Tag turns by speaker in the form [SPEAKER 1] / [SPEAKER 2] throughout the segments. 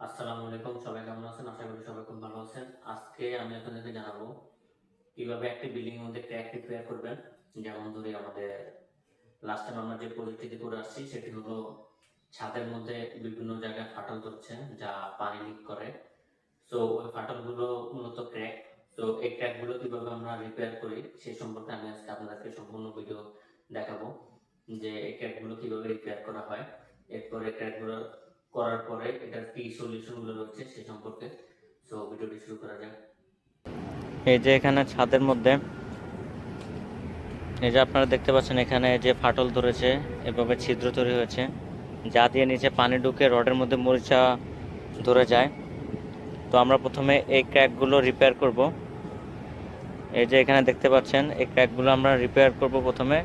[SPEAKER 1] আসসালামু আলাইকুম, সবাই কেমন আছেন? আশা করি সবাই খুব ভালো আছেন। আজকে আমি আপনাদেরকে জানাব কীভাবে একটি বিল্ডিং এর মধ্যে ক্র্যাক রিপেয়ার করবেন। যেমন ধরি আমাদের লাস্ট টাইম আমরা যে প্রজেক্টটি করে আসছি, সেটি হলো ছাদের মধ্যে বিভিন্ন জায়গায় ফাটল ধরছে, যা পানি লিক করে। তো ওই ফাটলগুলো মূলত ক্র্যাক তো এই ক্র্যাকগুলো কীভাবে আমরা রিপেয়ার করি সেই সম্পর্কে আমি আজকে আপনাদেরকে সম্পূর্ণ ভিডিও দেখাবো যে এই ক্র্যাকগুলো কীভাবে রিপেয়ার করা হয়। এরপরে ক্র্যাকগুলো করার পরে এটার কি সলিউশনগুলো রয়েছে সে সম্পর্কে। সো ভিডিওটি শুরু করা যাক।
[SPEAKER 2] এই যে এখানে ছাদের মধ্যে, এই যে আপনারা দেখতে পাচ্ছেন এখানে যে ফাটল ধরেছে এভাবে ছিদ্র তৈরি হয়েছে, যা দিয়ে নিচে পানি ঢুকে রডের মধ্যে মরিচা ধরে যায়। তো আমরা প্রথমে এই ক্র্যাকগুলো রিপেয়ার করব। এই যে এখানে দেখতে পাচ্ছেন, এই ক্র্যাকগুলো আমরা রিপেয়ার করব প্রথমে।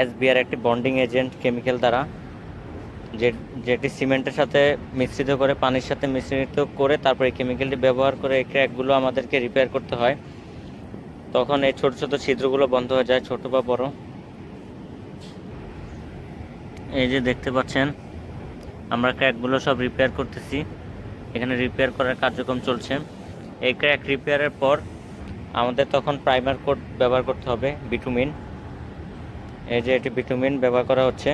[SPEAKER 2] এসবিআর একটি বন্ডিং এজেন্ট কেমিক্যাল দ্বারা। যেটি সিমেন্টের সাথে মিশ্রিত করে, পানির সাথে মিশ্রিত করে, তারপর এই কেমিক্যালটি ব্যবহার করে এই ক্র্যাকগুলো আমাদেরকে রিপেয়ার করতে হয়। তখন এই ছোট ছোট ছিদ্রগুলো বন্ধ হয়ে যায়, ছোট বা বড়। এই যে দেখতে পাচ্ছেন, আমরা ক্র্যাকগুলো সব রিপেয়ার করতেছি। এখানে রিপেয়ার করার কার্যক্রম চলছে। এই ক্র্যাক রিপেয়ারের পর আমাদের তখন প্রাইমার কোট ব্যবহার করতে হবে বিটুমিন এই যে এটি বিটুমিন ব্যবহার করা হচ্ছে।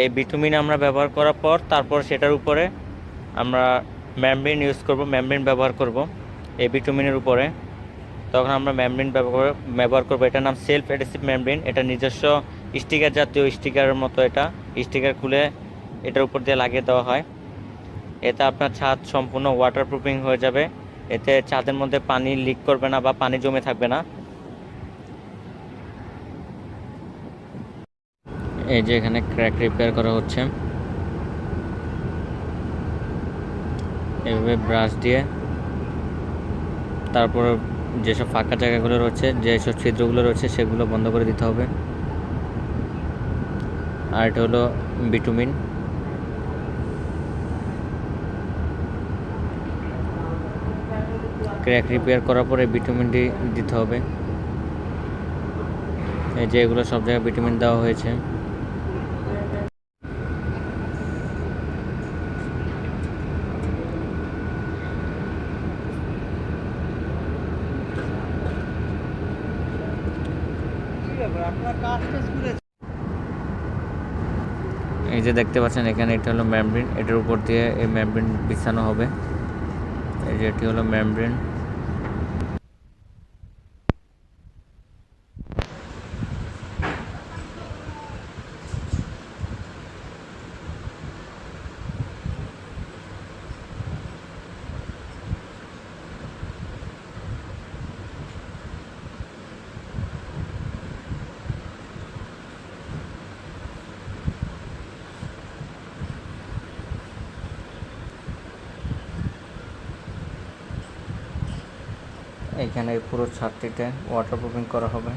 [SPEAKER 2] এই বিটুমিন আমরা ব্যবহার করার পর তারপর সেটার উপরে আমরা ম্যামব্রেন ইউজ করব ম্যামব্রেন ব্যবহার করব এই বিটুমিনের উপরে। তখন আমরা ম্যামব্রেন ব্যবহার ব্যবহার করব। এটার নাম সেলফ অ্যাডেসিভ ম্যামব্রেন এটা নিজস্ব স্টিকার জাতীয় স্টিকারের মতো এটা। স্টিকার খুলে এটার উপর দিয়ে লাগিয়ে দেওয়া হয়। এতে আপনার ছাদ সম্পূর্ণ ওয়াটার প্রুফিং হয়ে যাবে। এতে ছাদের মধ্যে পানি লিক করবে না বা পানি জমে থাকবে না। এই যে এখানে ক্র্যাক রিপেয়ার করা হচ্ছে। এভাবে ব্রাশ দিয়ে। তারপর যেসব ফাঁকা জায়গাগুলো রয়েছে, যেসব ছিদ্রগুলো রয়েছে, সেগুলো বন্ধ করে দিতে হবে। আর এটা হলো বিটুমিন ক্র্যাক রিপেয়ার করার পরে বিটুমিনটি দিতে হবে। এই যে এগুলো সব জায়গায় ভিটামিন দেওয়া হয়েছে। এই যে দেখতে পাচ্ছেন, এখানে এটা হলো ম্যামব্রিন এটার উপর দিয়ে এই ম্যামব্রিন বিছানো হবে। এই যে এটি হলো ম্যামব্রিন এখানে পুরো ছাদটিতে ওয়াটার প্রুফিং করা হবে।